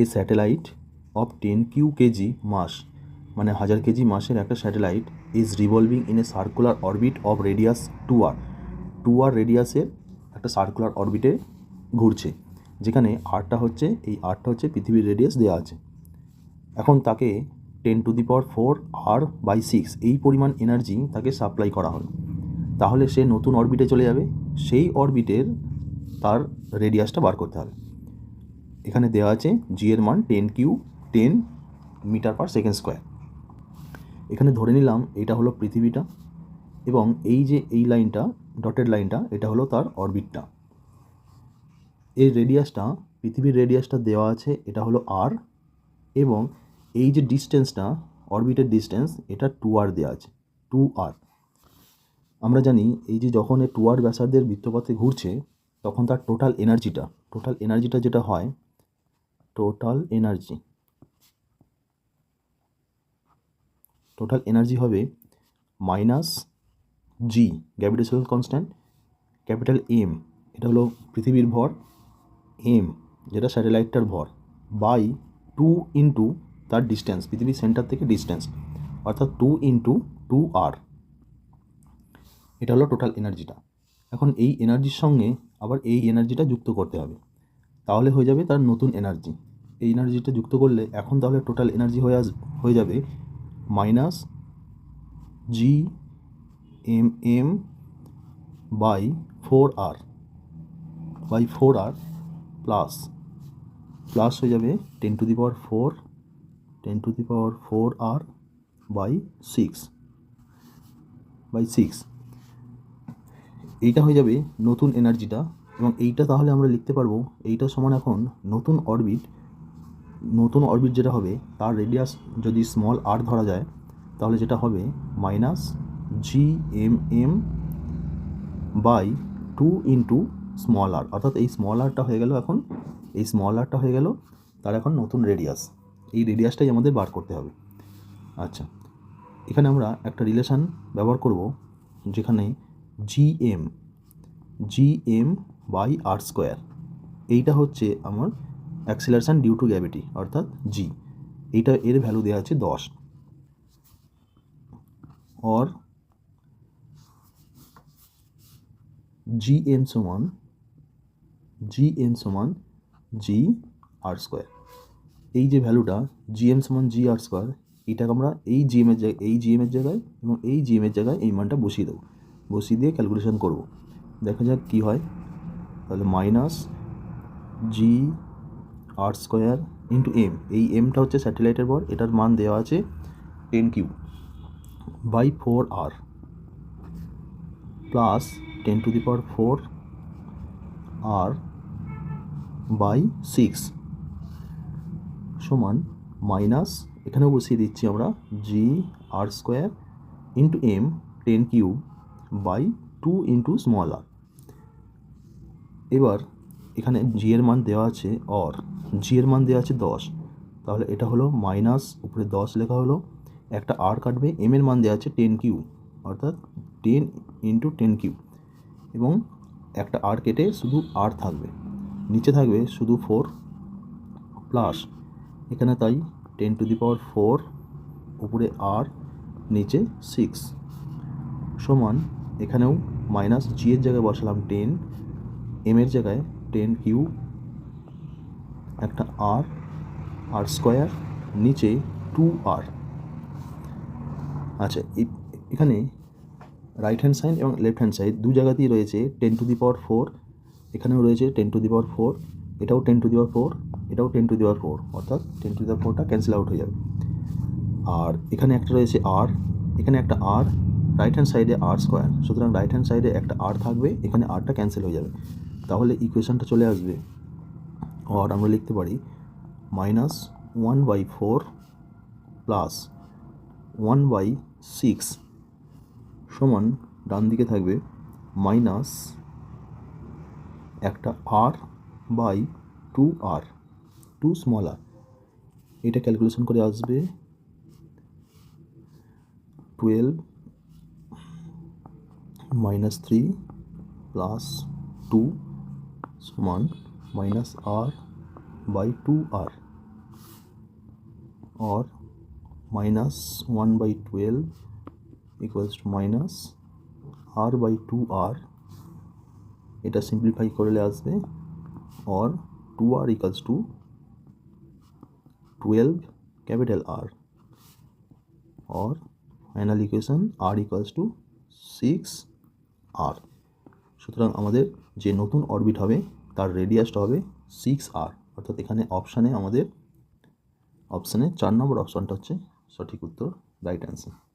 A satellite of ten cube kg mass. মানে হাজার kg মাসের একটা satellite is revolving in a circular orbit of radius two R two R রেডিয়াসের একটা circular অরবিটে ঘুরছে। যেখানে আরটা হচ্ছে, এই আরটা হচ্ছে পৃথিবীর রেডিয়াস দেওয়া আছে। এখন তাকে ten to the power four R by six এই পরিমাণ এনার্জি তাকে সাপ্লাই করা হলো তাহলে সে নতুন অরবিটে চলে যাবে, সেই অরবিটের তার রেডিয়াসটা বার করতে হবে। এখানে দেওয়া আছে জি এর মান ten cube ten metre per second square. এখানে ধরে নিলাম এটা হলো পৃথিবীটা এবং এই যে এই লাইনটা, ডটেড লাইনটা, এটা হলো তার অরবিটটা। এর রেডিয়াসটা, পৃথিবীর রেডিয়াসটা দেওয়া আছে, এটা হলো আর এবং এই যে ডিস্টেন্সটা, অরবিটের ডিস্টেন্স, এটা টু আর দেওয়া আছে, টু আর আমরা জানি এই যে যখন এই টু আর ব্যাসার্ধের বৃত্তপথে ঘুরছে, তখন তার টোটাল এনার্জিটা টোটাল এনার্জিটা যেটা হয় টোটাল এনার্জি টোটাল এনার্জি হবে minus G gravitational constant capital M এটা হলো পৃথিবীর ভর এম যেটা স্যাটেলাইটটার ভর বাই টু ইন্টু তার ডিস্টেন্স পৃথিবীর সেন্টার থেকে ডিস্টেন্স অর্থাৎ টু ইন্টু টু আর এটা হলো টোটাল এনার্জিটা এখন এই এনার্জির সঙ্গে আবার এই এনার্জিটা যুক্ত করতে হবে। তাহলে হয়ে যাবে তার নতুন এনার্জি এই এনার্জিটা যুক্ত করলে এখন তাহলে টোটাল এনার্জি হয়ে আস হয়ে যাবে minus G M M by four R by four R plus plus হয়ে যাবে ten to the power four ten to the power four R by six by six এইটা হয়ে যাবে নতুন এনার্জিটা এবং এইটা তাহলে আমরা লিখতে পারব, এইটা সমান এখন নতুন অরবিট নতুন অরবিট যেটা হবে, তার রেডিয়াস যদি স্মল আর ধরা যায়, তাহলে যেটা হবে minus G M M by two into small R অর্থাৎ এই স্মল আরটা হয়ে গেল এখন, এই স্মল আরটা হয়ে গেল, তার এখন নতুন রেডিয়াস এই রেডিয়াসটাই আমাদের বার করতে হবে। আচ্ছা এখানে আমরা একটা রিলেশান ব্যবহার করব, যেখানে G M G M by R square এইটা হচ্ছে আমার অ্যাক্সিলারেশান ডিউ টু গ্র্যাভিটি অর্থাৎ জি এইটা এর ভ্যালু দেওয়া আছে দশ। অর জি এম সমান জি এম সমান জি আর স্কোয়ার এই যে ভ্যালুটা জি এম সমান জি আর স্কোয়ার এটাকে আমরা এই জি এমের জায়গায়, এই জি এমের জায়গায় এবং এই জি এমের জায়গায় এই মানটা বসিয়ে দেবো। বসিয়ে দিয়ে ক্যালকুলেশন করব। দেখা যাক কী হয়। তাহলে minus G R square into M এই এমটা হচ্ছে স্যাটেলাইটের ভর এটার মান দেওয়া আছে ten cube by four R plus ten to the power four R by six সমান মাইনাস এখানেও বসিয়ে দিচ্ছি আমরা G R square into M ten cube by two into small R এবার এখানে জি এর মান দেওয়া আছে অর জি এর মান দেওয়া আছে দশ। তাহলে এটা হলো মাইনাস উপরে দশ লেখা হলো। একটা আর কাটবে এম এর মান দেওয়া আছে টেন কিউ অর্থাৎ টেন ইন্টু টেন কিউ এবং একটা আর কেটে শুধু আর থাকবে। নিচে থাকবে শুধু ফোর প্লাস এখানে তাই ten to the power four উপরে আর নিচে সিক্স সমান এখানেও মাইনাস জি এর জায়গায় বসালাম টেন এম এর জায়গায় টেন কিউ একটা আর আর স্কোয়ার নিচে টু আর আচ্ছা এখানে রাইট হ্যান্ড সাইড এবং লেফট হ্যান্ড সাইড দু জায়গাতেই রয়েছে ten to the power four এখানেও রয়েছে ten to the power four এটাও ten to the power four এটাও ten to the power four অর্থাৎ টেন টু দি পাওয়ার ফোরটা ক্যান্সেল আউট হয়ে যাবে। আর এখানে একটা রয়েছে আর এখানে একটা আর রাইট হ্যান্ড সাইডে আর স্কোয়ার সুতরাং রাইট হ্যান্ড সাইডে একটা আর থাকবে, এখানে আরটা ক্যান্সেল হয়ে যাবে। তাহলে ইকুয়েশানটা চলে আসবে। আর আমরা লিখতে পারি minus one by four plus one by six সমান ডান দিকে থাকবে মাইনাস একটা R by two R two small R এটা ক্যালকুলেশন করে আসবে twelve minus three plus two সমান minus R by two R or minus 1 by 12 equals to minus r by 2r এটা সিম্পলিফাই করলে আসবে or 2r equals to 12 capital R or final equation r equals to 6 r সুতরাং আমাদের যে নতুন orbit হবে, তার রেডিয়াসটা হবে সিক্স আর অর্থাৎ এখানে অপশানে আমাদের অপশানে চার নম্বর অপশানটা হচ্ছে সঠিক উত্তর রাইট অ্যান্সার